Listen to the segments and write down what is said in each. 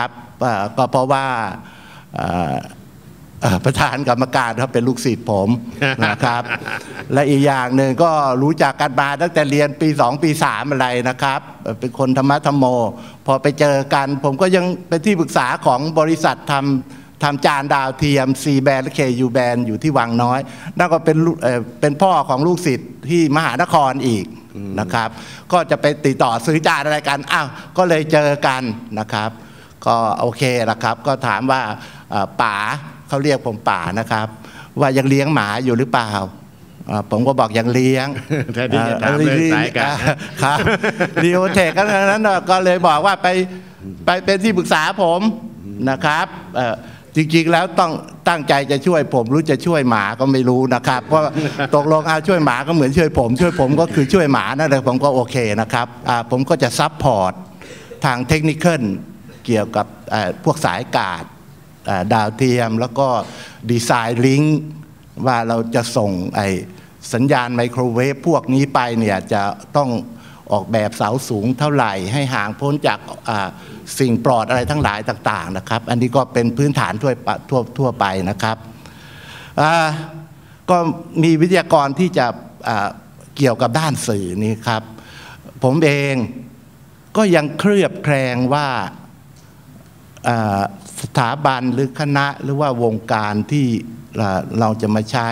ครับเอ่อก็เพราะว่าเอ่อเอ่อประธานกรรมการเขาเป็นลูกศิษย์ผมนะครับ และอีกอย่างหนึ่งก็รู้จักกันมาตั้งแต่เรียนปีสองปีสามอะไรนะครับเอ่อเป็นคนธรรมะธรรมโม พอไปเจอกัน ผมก็ยังเป็นที่ปรึกษาของบริษัททำทำจานดาวเทียม C แบนและ KU แบนอยู่ที่วังน้อย นั่นก็เป็นลูกเอ่อเป็นพ่อของลูกศิษย์ที่มหานครอีกนะครับ ก็จะไปติดต่อซื้อจานอะไรกันอ้าวก็เลยเจอกันนะครับ ก็โอเคละครับ ก็ถามว่าเอ่อป๋าเขาเรียกผมป๋านะครับ ว่ายังเลี้ยงหมาอยู่หรือเปล่าอ่าผมก็บอกยังเลี้ยงแทนที่จะถามเรื่องสายการอ่ครับดีโอเทคก็นั้นน่ะก็เลยบอกว่าไปไปเป็นที่ปรึกษาผมนะครับเอ่อจริงๆแล้วต้องตั้งใจจะช่วยผมรู้จะช่วยหมาก็ไม่รู้นะครับเพราะตกลงเอาช่วยหมาก็เหมือนช่วยผม ช่วยผมก็คือช่วยหมานั่นแหละผมก็โอเคนะครับอ่าผมก็จะซัพพอร์ตทางเทคนิคอล เกี่ยวกับพวกสายการดดาวเทียม แล้วก็ดีไซน์ลิงก์ว่าเราจะส่งไอสัญญาณไมโครเวฟพวกนี้ไปเนี่ยจะต้องออกแบบเสาสูงเท่าไหร่ ให้ห่างพ้นจากสิ่งปลอดอะไรทั้งหลายต่าง ๆนะครับ อันนี้ก็เป็นพื้นฐานทั่วไปทั่วทั่วไปนะครับก็มีวิทยากรที่จะเกี่ยวกับด้านสื่อนี่ครับ ผมเองก็ยังเคลือบแคลงว่า สถาบันหรือคณะหรือว่าวงการที่เอ่อเราจะมาใช้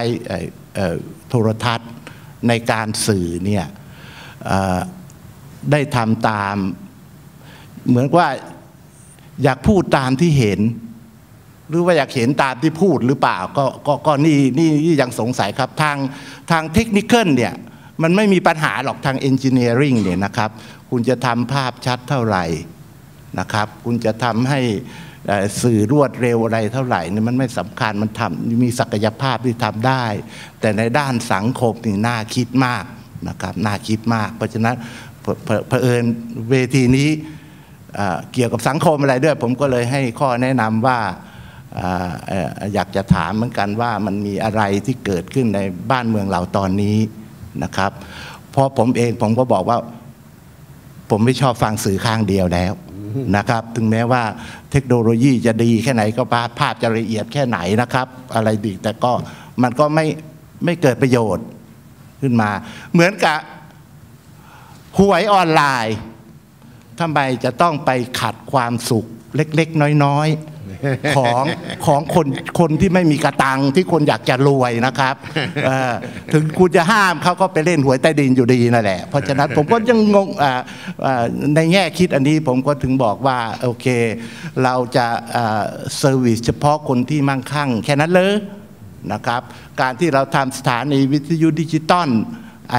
โทรทัศน์ในการสื่อเนี่ยได้ทำตาม เหมือนว่าอยากพูดตามที่เห็น หรือว่าอยากเห็นตามที่พูดหรือเปล่าก็ก็ก็นี่นี่นี่ยังสงสัยครับทางทางเทคนิคเนี่ยมันไม่มีปัญหาหรอกทางเอนจิเนียริงเนี่ยนะครับ คุณจะทำภาพชัดเท่าไหร่ นะครับ คุณจะทำให้สื่อรวดเร็วอะไรเท่าไหร่นี่มันไม่สำคัญมันทำมีศักยภาพที่ทำได้ แต่ในด้านสังคมนี่น่าคิดมากนะครับน่าคิดมาก เพราะฉะนั้นเผอิญเวทีนี้เกี่ยวกับสังคมอะไรด้วย ผมก็เลยให้ข้อแนะนำว่าอ่าอออยากจะถามเหมือนกันว่ามันมีอะไรที่เกิดขึ้นในบ้านเมืองเราตอนนี้นะครับ เพราะผมเองผมก็บอกว่า ผมไม่ชอบฟังสื่อข้างเดียวแล้ว นะครับ ถึงแม้ว่าเทคโนโลยีจะดีแค่ไหนก็ภาพจะละเอียดแค่ไหนนะครับ อะไรดีแต่ก็มันก็ไม่ไม่เกิดประโยชน์ขึ้นมา เหมือนกับหวยออนไลน์ทำไมจะต้องไปขัดความสุขเล็ก ๆ น้อย ๆ ของของคนคนที่ไม่มีกระตังที่คนอยากจะรวยนะครับเออถึงคุณจะห้ามเขาก็ไปเล่นหวยใต้ดินอยู่ดีนั่นแหละ เพราะฉะนั้นผมก็ยังงงอ่าอ่าในแง่คิดอันนี้ผมก็ถึงบอกว่าโอเค เราจะเซอร์วิสเฉพาะคนที่มั่งคั่ง แค่นั้นเลยนะครับ การที่เราทำสถานีวิทยุดิจิตอลไอ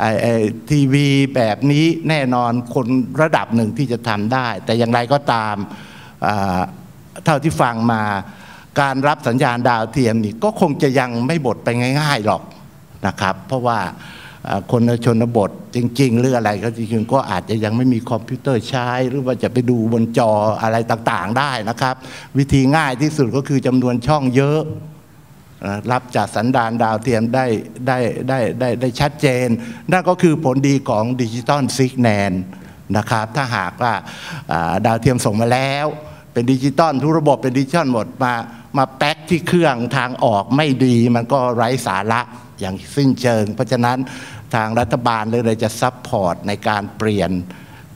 ไอไอทีวีแบบนี้แน่นอนคนระดับหนึ่งที่จะทำได้ แต่อย่างไรก็ตามอ่า เท่าที่ฟังมาการรับสัญญาณดาวเทียมนี่ก็คงจะยังไม่บดไปง่าย ๆหรอกนะครับ เพราะว่าคนชนบทจริง ๆ หรืออะไรก็จริงๆก็อาจจะยังไม่มีคอมพิวเตอร์ใช้ หรือว่าจะไปดูบนจออะไรต่างๆได้นะครับ วิธีง่ายที่สุดก็คือจำนวนช่องเยอะ รับจากสันดานดาวเทียมได้ได้ได้ได้ได้ชัดเจน นั่นก็คือผลดีของดิจิตอลซิกแนนนะครับ ถ้าหากว่าดาวเทียมส่งมาแล้ว เป็นดิจิตอลทุกระบบเป็นดิจิตอลหมดมามาแป๊กที่เครื่องทางออกไม่ดีมันก็ไร้สาระอย่างสิ้นเชิง เพราะฉะนั้นทางรัฐบาลเลยจะซัพพอร์ตในการเปลี่ยน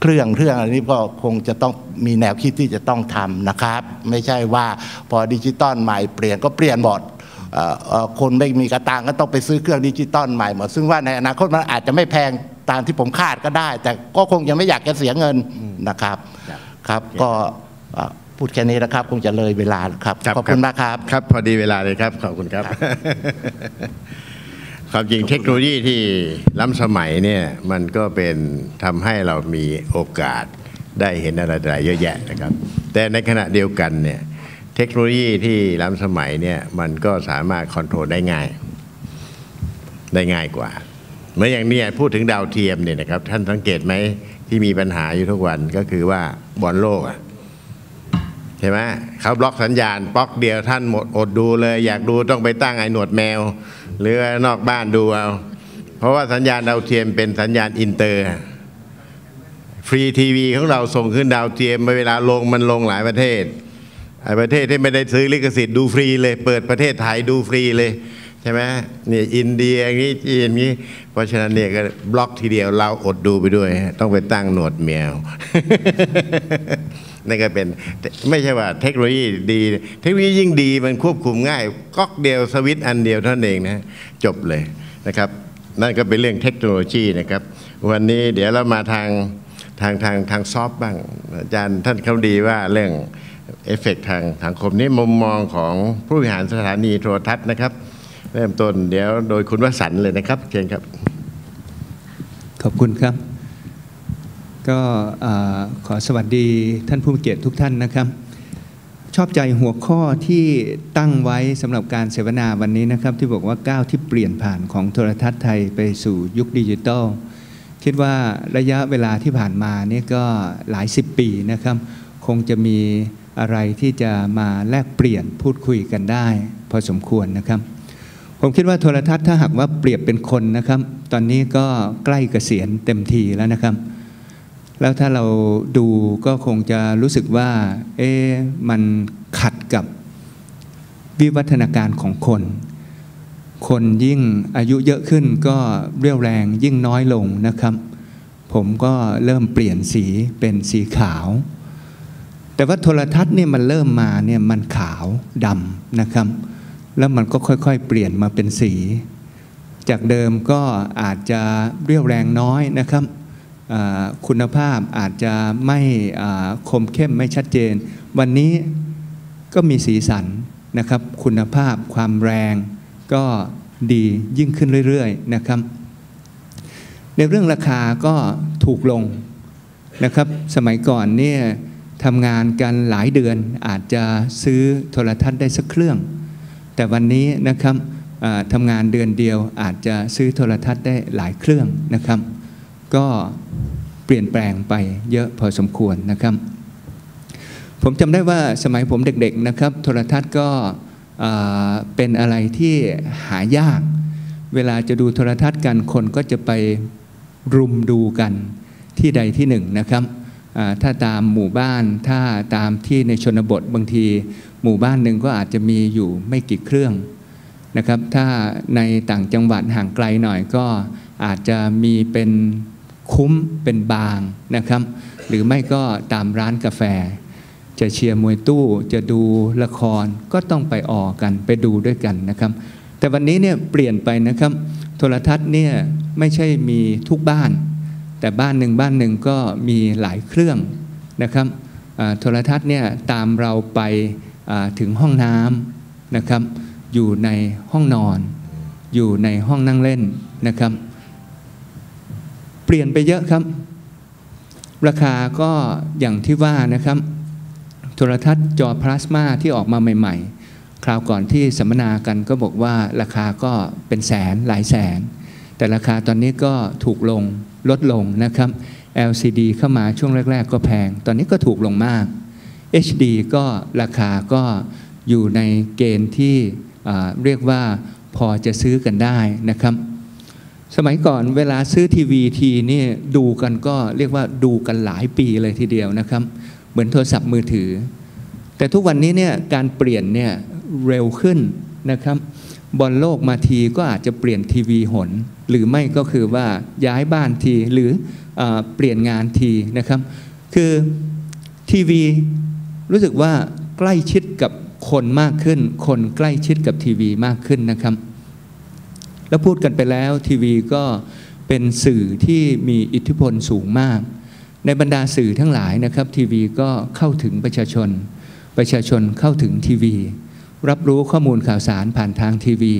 เครื่องเครื่องอันนี้ก็คงจะต้องมีแนวคิดที่จะต้องทำนะครับ ไม่ใช่ว่าพอดิจิตอลใหม่เปลี่ยนก็เปลี่ยนหมดเอ่อเอ่อคนไม่มีกระตังก็ต้องไปซื้อเครื่องดิจิตอลใหม่หมดซึ่งว่าในอนาคตมันอาจจะไม่แพงตามที่ผมคาดก็ได้ แต่ก็คงยังไม่อยากจะเสียเงินนะครับครับครับก็เอ่อ พูดแค่นี้นะครับ คงจะเลยเวลาแล้วครับ ขอบคุณมากครับ ครับ พอดีเวลาเลยครับ ขอบคุณครับ ความจริงเทคโนโลยีที่ล้ำสมัยเนี่ยมันก็เป็นทำให้เรามีโอกาสได้เห็นอะไรๆเยอะแยะนะครับ แต่ในขณะเดียวกันเนี่ยเทคโนโลยีที่ล้ำสมัยเนี่ยมันก็สามารถคอนโทรลได้ง่าย ได้ง่ายกว่าเหมื่อนอย่างเนี้ยพูดถึงดาวเทียมเนี่ยนะครับ ท่านสังเกตไหมที่มีปัญหาอยู่ทุกวันก็คือว่าบอลโลกอะใช่ไหมเขาบล็อกสัญญาณบล็อกเดียวท่านหมดอดดูเลย อยากดูต้องไปตั้งไอ้หนวดแมว หรือนอกบ้านดูเอา เพราะว่าสัญญาณดาวเทียมเป็นสัญญาณอินเตอร์ ฟรีทีวีของเราส่งขึ้นดาวเทียมเวลาลงมันลงหลายประเทศไอ้ประเทศที่ไม่ได้ซื้อลิขสิทธิ์ดูฟรีเลย เปิดประเทศไทยดูฟรีเลยใช่ไหมเนี่ยอินเดียอย่างนี้จีนนี้ เพราะฉะนั้นเนี่ยก็บล็อกทีเดียวเราอดดูไปด้วย ต้องไปตั้งหนวดแมว นั่นก็เป็นไม่ใช่ว่าเทคโนโลยีดี เทคโนโลยียิ่งดีมันควบคุมง่ายก๊อกเดียวสวิตช์อันเดียวเท่านั้นเองนะจบเลยนะครับ นั่นก็เป็นเรื่องเทคโนโลยีนะครับ วันนี้เดี๋ยวเรามาทางทางทางทางซอฟต์บ้างอาจารย์ท่านเขาดีว่าเรื่องเอฟเฟกทางสังคมนี้มุมมองของผู้บริหารสถานีโทรทัศน์นะครับ เริ่มต้นเดี๋ยวโดยคุณวสันต์เลยนะครับเชิญครับ ขอบคุณครับ ก็ขอสวัสดีท่านผู้มีเกียรติทุกท่านนะครับ ชอบใจหัวข้อที่ตั้งไว้สำหรับการเสวนาวันนี้นะครับ ที่บอกว่าก้าวที่เปลี่ยนผ่านของโทรทัศน์ไทยไปสู่ยุคดิจิทัลคิดว่าระยะเวลาที่ผ่านมานี่ก็หลายสิบปีนะครับ คงจะมีอะไรที่จะมาแลกเปลี่ยนพูดคุยกันได้ พอสมควรนะครับ ผมคิดว่าโทรทัศน์ถ้าหากว่าเปรียบเป็นคนนะครับ ตอนนี้ก็ใกล้เกษียณเต็มทีแล้วนะครับ แล้วถ้าเราดูก็คงจะรู้สึกว่า เอ๊มันขัดกับวิวัฒนาการของคน คนยิ่งอายุเยอะขึ้นก็เรี่ยวแรงยิ่งน้อยลงนะครับ ผมก็เริ่มเปลี่ยนสีเป็นสีขาว แต่ว่าโทรทัศน์เนี่ยมันเริ่มมาเนี่ยมันขาวดำนะครับ แล้วมันก็ค่อยๆ เปลี่ยนมาเป็นสี จากเดิมก็อาจจะเรียวแรงน้อยนะครับ คุณภาพอาจจะไม่คมเข้มไม่ชัดเจน วันนี้ก็มีสีสันนะครับ คุณภาพความแรงก็ดียิ่งขึ้นเรื่อยๆนะครับ ในเรื่องราคาก็ถูกลงนะครับ สมัยก่อนเนี่ยทำงานกันหลายเดือนอาจจะซื้อโทรทัศน์ได้สักเครื่อง แต่วันนี้นะครับทำงานเดือนเดียวอาจจะซื้อโทรทัศน์ได้หลายเครื่องนะครับ ก็เปลี่ยนแปลงไปเยอะพอสมควรนะครับ ผมจำได้ว่าสมัยผมเด็กๆนะครับ โทรทัศน์ก็เป็นอะไรที่หายาก เวลาจะดูโทรทัศน์กันคนก็จะไปรุมดูกันที่ใดที่หนึ่งนะครับถ้าตามหมู่บ้านถ้าตามที่ในชนบทบางที หมู่บ้านหนึ่งก็อาจจะมีอยู่ไม่กี่เครื่องนะครับ ถ้าในต่างจังหวัดห่างไกลหน่อยก็อาจจะมีเป็น คุ้มเป็นบางนะครับ หรือไม่ก็ตามร้านกาแฟ จะเชียร์มวยตู้จะดูละครก็ต้องไปออกกันไปดูด้วยกันนะครับ แต่วันนี้เนี่ยเปลี่ยนไปนะครับ โทรทัศน์เนี่ยไม่ใช่มีทุกบ้าน แต่บ้านหนึ่งบ้านหนึ่งก็มีหลายเครื่องนะครับโทรทัศน์เนี่ยตามเราไปถึงห้องน้ำนะครับ อยู่ในห้องนอน อยู่ในห้องนั่งเล่นนะครับ เปลี่ยนไปเยอะครับ ราคาก็อย่างที่ว่านะครับ โทรทัศน์จอพลาสมาที่ออกมาใหม่ ๆ คราวก่อนที่สัมมนากันก็บอกว่าราคาก็เป็นแสนหลายแสน แต่ราคาตอนนี้ก็ถูกลงลดลงนะครับ LCD เข้ามาช่วงแรก ๆ ก็แพง ตอนนี้ก็ถูกลงมาก HD ก็ราคาก็อยู่ในเกณฑ์ที่เรียกว่าพอจะซื้อกันได้นะครับ สมัยก่อนเวลาซื้อทีวีทีนี่ดูกันก็เรียกว่าดูกันหลายปีเลยทีเดียวนะครับ เหมือนโทรศัพท์มือถือ แต่ทุกวันนี้เนี่ยการเปลี่ยนเนี่ยเร็วขึ้นนะครับบอลโลกมาทีก็อาจจะเปลี่ยนทีวีหน หรือไม่ก็คือว่าย้ายบ้านทีหรืออเปลี่ยนงานทีนะครับ คือทีวีรู้สึกว่าใกล้ชิดกับคนมากขึ้น คนใกล้ชิดกับทีวีมากขึ้นนะครับ แล้วพูดกันไปแล้วทีวีก็เป็นสื่อที่มีอิทธิพลสูงมาก ในบรรดาสื่อทั้งหลายนะครับทีวีก็เข้าถึงประชาชน ประชาชนเข้าถึงทีวี รับรู้ข้อมูลข่าวสารผ่านทางทีวี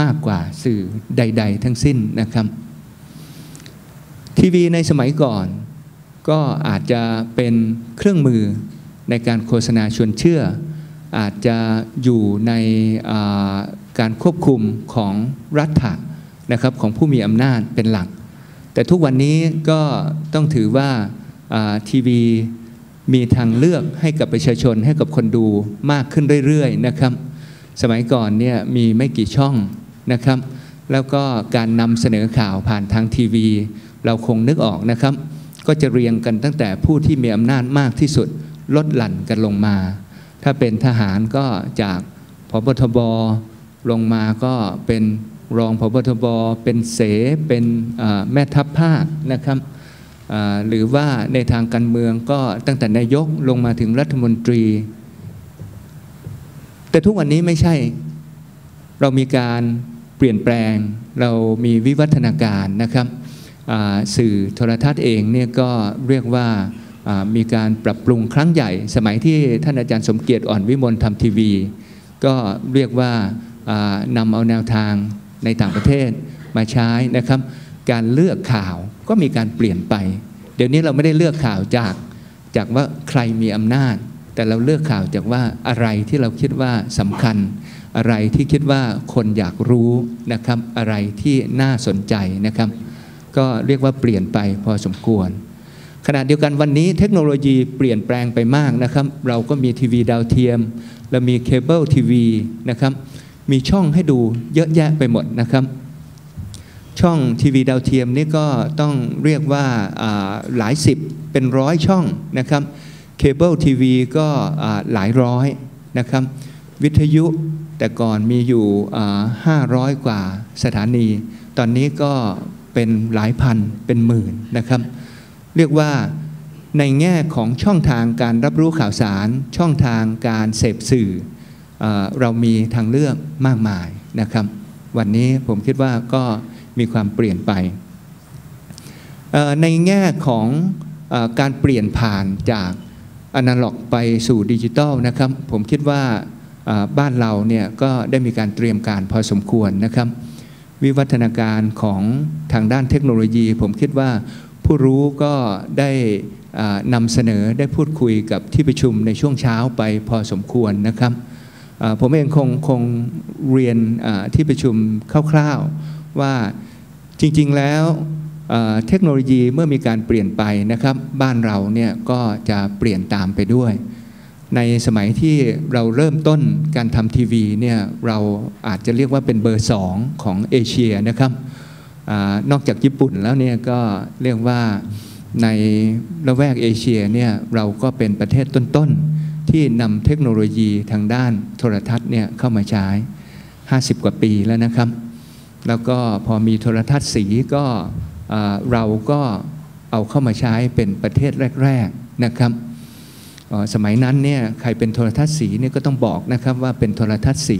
มากกว่าสื่อใด ๆ ทั้งสิ้นนะครับทีวีในสมัยก่อนก็อาจจะเป็นเครื่องมือในการโฆษณาชวนเชื่อ อาจจะอยู่ในการควบคุมของรัฐะนะครับของผู้มีอำนาจเป็นหลัก แต่ทุกวันนี้ก็ต้องถือว่าทีวีมีทางเลือกให้กับประชาชนให้กับคนดูมากขึ้นเรื่อยๆนะครับ สมัยก่อนเนี่ยมีไม่กี่ช่องนะครับ แล้วก็การนำเสนอข่าวผ่านทางทีวี เราคงนึกออกนะครับ ก็จะเรียงกันตั้งแต่ผู้ที่มีอำนาจมากที่สุดลดหลั่นกันลงมา ถ้าเป็นทหารก็จากพบทบลงมาก็เป็นรองพบทบเป็นเสเป็นแม่ทัพภาคนะครับหรือว่าในทางการเมืองก็ตั้งแต่นายกลงมาถึงรัฐมนตรี แต่ทุกวันนี้ไม่ใช่เรามีการเปลี่ยนแปลงเรามีวิวัฒนาการนะครับสื่อโทรทัศน์เองเนี่ยก็เรียกว่า มีการปรับปรุงครั้งใหญ่ สมัยที่ท่านอาจารย์สมเกียรติอ่อนวิมลทำทีวี ก็เรียกว่านำเอาแนวทางในต่างประเทศมาใช้นะครับ การเลือกข่าวก็มีการเปลี่ยนไป เดี๋ยวนี้เราไม่ได้เลือกข่าวจากจากว่าใครมีอำนาจ แต่เราเลือกข่าวจากว่าอะไรที่เราคิดว่าสำคัญ อะไรที่คิดว่าคนอยากรู้นะครับ อะไรที่น่าสนใจนะครับ ก็เรียกว่าเปลี่ยนไปพอสมควร ขณะเดียวกันวันนี้เทคโนโลยีเปลี่ยนแปลงไปมากนะครับ เราก็มีทีวีดาวเทียมเรามีเคเบิลทีวีนะครับมีช่องให้ดูเยอะแยะไปหมดนะครับ ช่องทีวีดาวเทียมนี่ก็ต้องเรียกว่าหลายสิบเป็นร้อยช่องนะครับเคเบิลทีวีก็หลายร้อยนะครับ วิทยุแต่ก่อนมีอยู่ห้าร้อยกว่าสถานี ตอนนี้ก็เป็นหลายพันเป็นหมื่นนะครับ เรียกว่าในแง่ของช่องทางการรับรู้ข่าวสาร ช่องทางการเสพสื่อเอเรามีทางเลือกมากมายนะครับ วันนี้ผมคิดว่าก็มีความเปลี่ยนไปในแง่ของอการเปลี่ยนผ่านจากอนาล็อกไปสู่ดิจิทัลนะครับ ผมคิดว่าบ้านเราเนี่ยก็ได้มีการเตรียมการพอสมควรนะครับ วิวัฒนาการของทางด้านเทคโนโลยี ผมคิดว่า ผู้รู้ก็ได้นำเสนอได้พูดคุยกับที่ประชุมในช่วงเช้าไปพอสมควรนะครับผมเองคงคงเรียนที่ประชุมคร่าวๆว่าจริงๆแล้วเทคโนโลยีเมื่อมีการเปลี่ยนไปนะครับ บ้านเราเนี่ยก็จะเปลี่ยนตามไปด้วย ในสมัยที่เราเริ่มต้นการทำทีวีเนี่ยเราอาจจะเรียกว่าเป็นเบอร์สองของเอเชียนะครับ อนอกจากญี่ปุ่นแล้วเนี่ยก็เรียกว่าในละแวกเอเชียเนี่ยเราก็เป็นประเทศต้นๆ ที่นำเทคโนโลยีทางด้านโทรทัศน์เนี่ยเข้ามาใช้ 50 กว่าปีแล้วนะครับ แล้วก็พอมีโทรทัศน์สีก็เราก็เอาเข้ามาใช้เป็นประเทศแรก ๆนะครับสมัยนั้นเนี่ยใครเป็นโทรทัศน์สีเนี่ยก็ต้องบอกนะครับว่าเป็นโทรทัศน์สี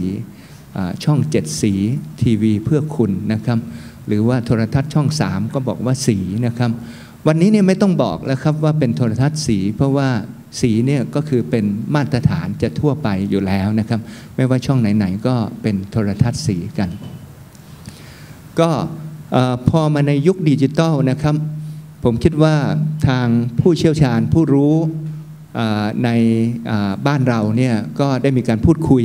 ช่องเจ็ดสีทีวีเพื่อคุณนะครับ หรือว่าโทรทัศน์ช่อง 3 ก็บอกว่าสีนะครับ วันนี้เนี่ยไม่ต้องบอกแล้วครับว่าเป็นโทรทัศน์สี เพราะว่าสีเนี่ยก็คือเป็นมาตรฐานจะทั่วไปอยู่แล้วนะครับ ไม่ว่าช่องไหนๆก็เป็นโทรทัศน์สีกัน ก็พอมาในยุคดิจิตอลนะครับ ผมคิดว่าทางผู้เชี่ยวชาญผู้รู้ในบ้านเราเนี่ยก็ได้มีการพูดคุย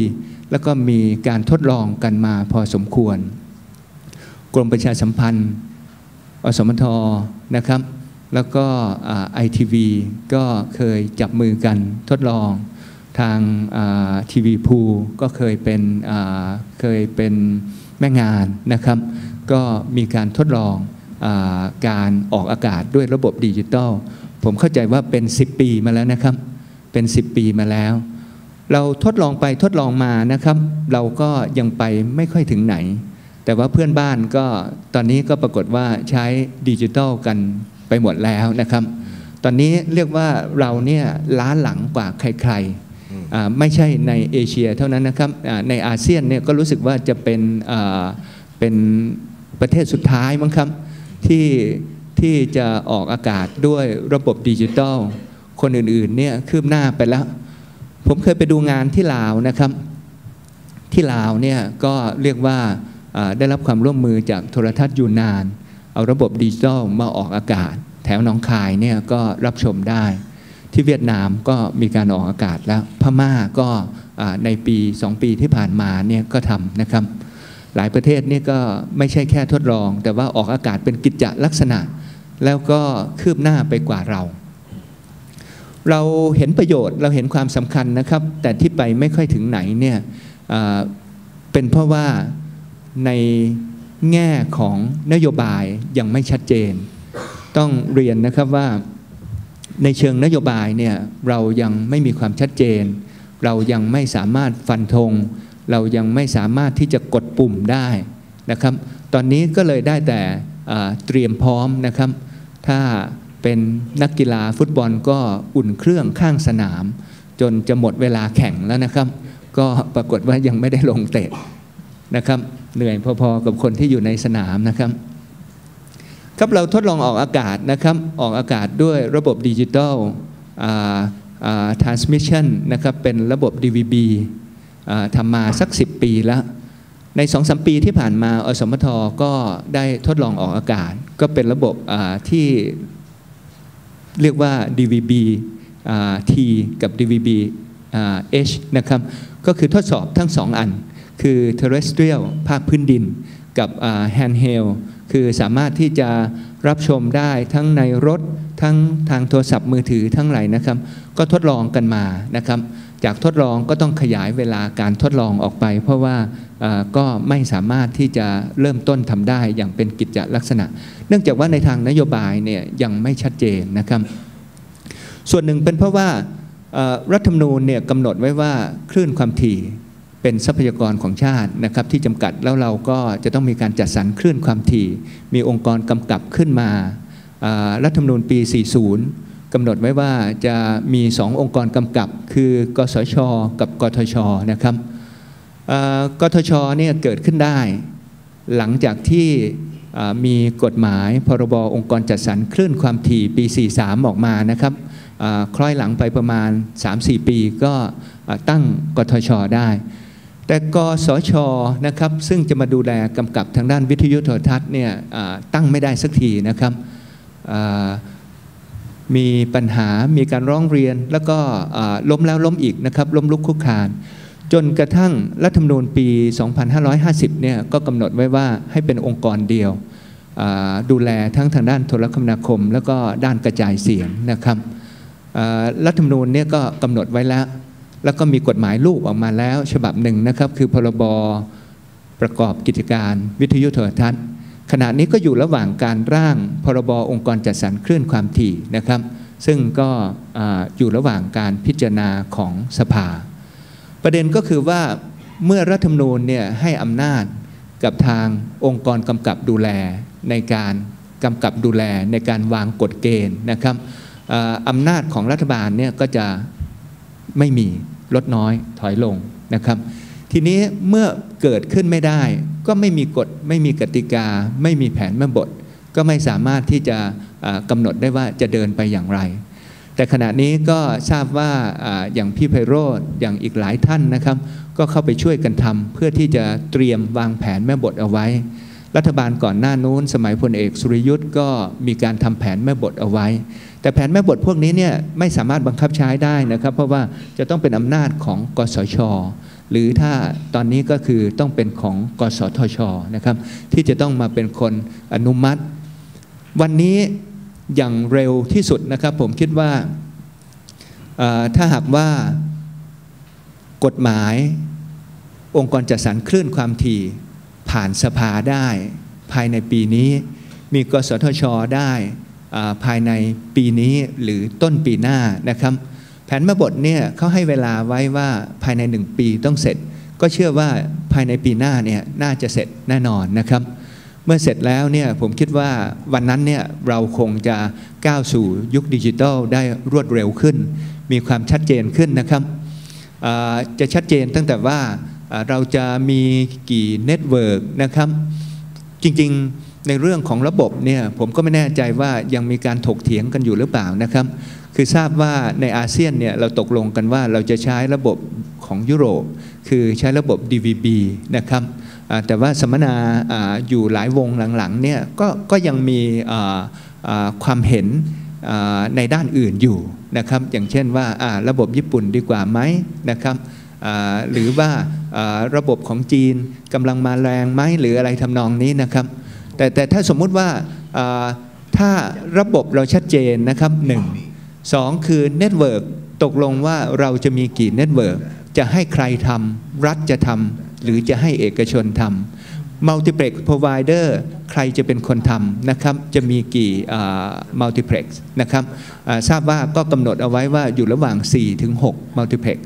แล้วก็มีการทดลองกันมาพอสมควร กรมประชาสัมพันธ์ อสมทนะครับ แล้วก็ไอทีวีก็เคยจับมือกันทดลองทางทีวีพูก็เคยเป็นเคยเป็นแม่งานนะครับ ก็มีการทดลองอการออกอากาศด้วยระบบดิจิตอลผมเข้าใจว่าเป็น 10 ปีมาแล้วนะครับ เป็น 10 ปีมาแล้ว เราทดลองไปทดลองมานะครับ เราก็ยังไปไม่ค่อยถึงไหน แต่ว่าเพื่อนบ้านก็ตอนนี้ก็ปรากฏว่าใช้ดิจิทัลกันไปหมดแล้วนะครับ ตอนนี้เรียกว่าเราเนี่ยล้าหลังกว่าใครๆอ่าไม่ใช่ในเอเชียเท่านั้นนะครับอ่าในอาเซียนเนี่ยก็รู้สึกว่าจะเป็นอ่าเป็นประเทศสุดท้ายมั้งครับที่ที่จะออกอากาศด้วยระบบดิจิทัล คนอื่นๆเนี่ยคืบหน้าไปแล้ว ผมเคยไปดูงานที่ลาวนะครับ ที่ลาวเนี่ยก็เรียกว่าอ่า ได้รับความร่วมมือจากโทรทัศน์ยูนาน เอาระบบดิจิทัลมาออกอากาศ แถวหนองคายเนี่ยก็รับชมได้ ที่เวียดนามก็มีการออกอากาศแล้วพม่าก็ในปี 2 ปีที่ผ่านมาเนี่ยก็ทำนะครับ หลายประเทศนี่ก็ไม่ใช่แค่ทดลอง แต่ว่าออกอากาศเป็นกิจจลักษณะ แล้วก็คืบหน้าไปกว่าเราเราเห็นประโยชน์เราเห็นความสำคัญนะครับ แต่ที่ไปไม่ค่อยถึงไหนเนี่ยเป็นเพราะว่า ในแง่ของนโยบายยังไม่ชัดเจน ต้องเรียนนะครับว่าในเชิงนโยบายเนี่ยเรายังไม่มีความชัดเจน เรายังไม่สามารถฟันธง เรายังไม่สามารถที่จะกดปุ่มได้นะครับ ตอนนี้ก็เลยได้แต่เตรียมพร้อมนะครับ ถ้าเป็นนักกีฬาฟุตบอลก็อุ่นเครื่องข้างสนาม จนจะหมดเวลาแข่งแล้วนะครับ ก็ปรากฏว่ายังไม่ได้ลงเตะ นะครับ เหนื่อยพอๆกับคนที่อยู่ในสนามนะครับ ครับเราทดลองออกอากาศนะครับ ออกอากาศด้วยระบบดิจิตอลอ่าอ่า transmission นะครับ เป็นระบบ DVB ทำมาสัก 10 ปีแล้ว ใน2อสปีที่ผ่านมาอสมทก็ได้ทดลองออกอากาศ ก็เป็นระบบที่เรียกว่า DVB T กับ DVB H นะครับ ก็คือทดสอบทั้ง 2 อัน คือ terrestrial ภาคพื้นดิน กับ handheld คือสามารถที่จะรับชมได้ทั้งในรถทั้งทางโทรศัพท์มือถือทั้งหลายนะครับ ก็ทดลองกันมานะครับ จากทดลองก็ต้องขยายเวลาการทดลองออกไป เพราะว่าก็ไม่สามารถที่จะเริ่มต้นทำได้อย่างเป็นกิจลักษณะ เนื่องจากว่าในทางนโยบายเนี่ยยังไม่ชัดเจนนะครับ ส่วนหนึ่งเป็นเพราะว่ารัฐธรรมนูญเนี่ยกำหนดไว้ว่าคลื่นความถี่ เป็นทรัพยากรของชาตินะครับที่จำกัดแล้วเราก็จะต้องมีการจัดสรรคลื่นความถี่ มีองค์กรกำกับขึ้นมารัฐธรรมนูญปี 40กำหนดไว้ว่าจะมี 2 องค์กรกำกับ คือกสช กับกทชนะครับกทชเนี่ยเกิดขึ้นได้ หลังจากที่มีกฎหมายพรบองค์กรจัดสรรคลื่นความถี่ปี 43 ออกมานะครับคล้อยหลังไปประมาณ 3-4 ปีก็ตั้งกทชได้ แต่กสชนะครับซึ่งจะมาดูแลกำกับทางด้านวิทยุโทรทัศน์เนี่ยตั้งไม่ได้สักทีนะครับมีปัญหามีการร้องเรียน แล้วก็ล้มแล้วล้มอีกนะครับล้มลุกคลุกคานจนกระทั่งรัฐธรรมนูญปี 2550 เนี่ยก็กำหนดไว้ว่าให้เป็นองค์กรเดียว ดูแลทั้งทางด้านโทรคมนาคม แล้วก็ด้านกระจายเสียงนะครับรัฐธรรมนูญเนี่ยก็กำหนดไว้แล้ว แล้วก็มีกฎหมายลูกออกมาแล้ว ฉบับหนึ่งนะครับ คือพรบประกอบกิจการ วิทยุโทรทัศน์ ขณะนี้ก็อยู่ระหว่างการร่างพรบองค์กรจัดสรรคลื่นความถี่นะครับ ซึ่งก็อ่าอยู่ระหว่างการพิจารณาของสภา ประเด็นก็คือว่าเมื่อรัฐธรรมนูญเนี่ยให้อำนาจกับทางองค์กรกำกับดูแลในการกำกับดูแลในการวางกฎเกณฑ์นะครับออำนาจของรัฐบาลเนี่ยก็จะ ไม่มีลดน้อยถอยลงนะครับ ทีนี้เมื่อเกิดขึ้นไม่ได้ ก็ไม่มีกฎไม่มีกติกา ไม่มีแผนแม่บท ก็ไม่สามารถที่จะกำหนดได้ว่าจะเดินไปอย่างไร แต่ขณะนี้ก็ทราบว่าอาอย่างพี่ไพโรธอย่างอีกหลายท่านนะครับ ก็เข้าไปช่วยกันทำเพื่อที่จะเตรียมวางแผนแม่บทเอาไว้ รัฐบาลก่อนหน้านู้น สมัยพลเอกสุริยุทธ์ก็มีการทำแผนแม่บทเอาไว้ แต่แผนแม่บทพวกนี้เนี่ยไม่สามารถบังคับใช้ได้นะครับ เพราะว่าจะต้องเป็นอำนาจของกสช หรือถ้าตอนนี้ก็คือต้องเป็นของกสทชนะครับ ที่จะต้องมาเป็นคนอนุมัติ วันนี้อย่างเร็วที่สุดนะครับ ผมคิดว่าถ้าหากว่ากฎหมายองค์กรจัดสรรคลื่นความถี่ผ่านสภาได้ ภายในปีนี้มีกสทชได้ ภายในปีนี้หรือต้นปีหน้านะครับ แผนแม่บทเนี่ยเขาให้เวลาไว้ว่าภายในหนึ่งปีต้องเสร็จ ก็เชื่อว่าภายในปีหน้าเนี่ยน่าจะเสร็จแน่นอนนะครับ เมื่อเสร็จแล้วเนี่ยผมคิดว่าวันนั้นเนี่ยเราคงจะก้าวสู่ยุคดิจิทัลได้รวดเร็วขึ้น มีความชัดเจนขึ้นนะครับจะชัดเจนตั้งแต่ว่าอ่าเราจะมีกี่เน็ตเวิร์กนะครับ จริงๆ ในเรื่องของระบบเนี่ยผมก็ไม่แน่ใจว่ายังมีการถกเถียงกันอยู่หรือเปล่านะครับ คือทราบว่าในอาเซียนเนี่ยเราตกลงกันว่าเราจะใช้ระบบของยุโรป คือใช้ระบบ DVB นะครับแต่ว่าสัมมนาอยู่หลายวงหลังๆเนี่ยก็ก็ยังมีความเห็นในด้านอื่นอยู่นะครับ อย่างเช่นว่าระบบญี่ปุ่นดีกว่าไหมนะครับหรือว่าระบบของจีนกำลังมาแรงไหมหรืออะไรทำนองนี้นะครับ แต่แต่ถ้าสมมุติว่าถ้าระบบเราชัดเจนนะครับหนึ่งสองคือเน็ตเวิร์กตกลงว่าเราจะมีกี่เน็ตเวิร์กจะให้ใครทำรัฐจะทำหรือจะให้เอกชนทำ multiplex provider ใครจะเป็นคนทำนะครับจะมีกี่อ่า multiplex นะครับทราบว่าก็กำหนดเอาไว้ว่าอยู่ระหว่าง4ถึง6 multiplex